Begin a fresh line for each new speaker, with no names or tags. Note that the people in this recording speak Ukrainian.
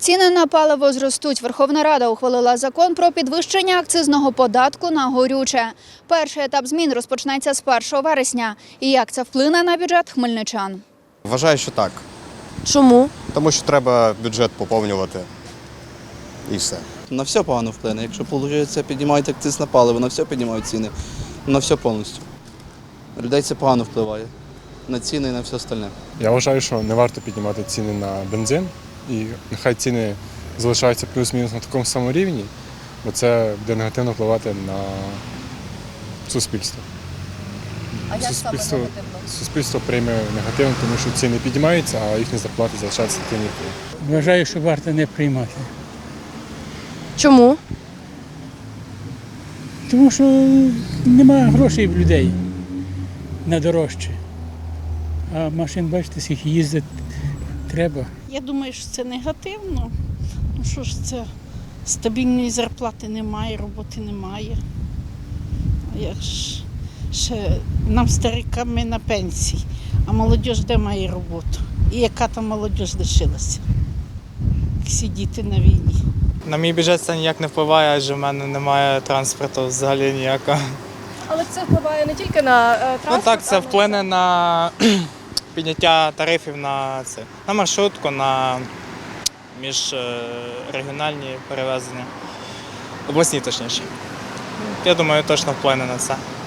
Ціни на паливо зростуть. Верховна Рада ухвалила закон про підвищення акцизного податку на горюче. Перший етап змін розпочнеться з 1 вересня. І як це вплине на бюджет хмельничан?
Вважаю, що так.
Чому?
Тому що треба бюджет поповнювати. І все.
На все погано вплине. Якщо виходить, піднімають акциз на паливо, на все піднімають ціни. На все повністю. Людей це погано впливає. На ціни і на все остальне.
Я вважаю, що не варто піднімати ціни на бензин, і нехай ціни залишаються плюс-мінус на такому самому рівні, бо це буде негативно впливати на суспільство.
А як саме
Суспільство-
негативно?
Суспільство прийме негативно, тому що ціни піднімаються, а їхні зарплати залишаються такими. як є.
Вважаю, що варто не приймати.
Чому?
Тому що немає грошей в людей на дорожче. А машин, бачите, скільки їздить треба.
Я думаю, що це негативно. Ну що ж це стабільної зарплати немає, роботи немає. Як ж ще нам старикам ми на пенсії, а молодь де має роботу? І яка там молодь лишилася? Всі діти на війні.
На мій бюджет це ніяк не впливає, адже в мене немає транспорту взагалі ніякого.
Але це впливає не тільки на е, транспорт.
Ну так, це вплине на підняття тарифів на це, на маршрутку, на міжрегіональні перевезення. Обласні точніше. Я думаю, точно вплине на це.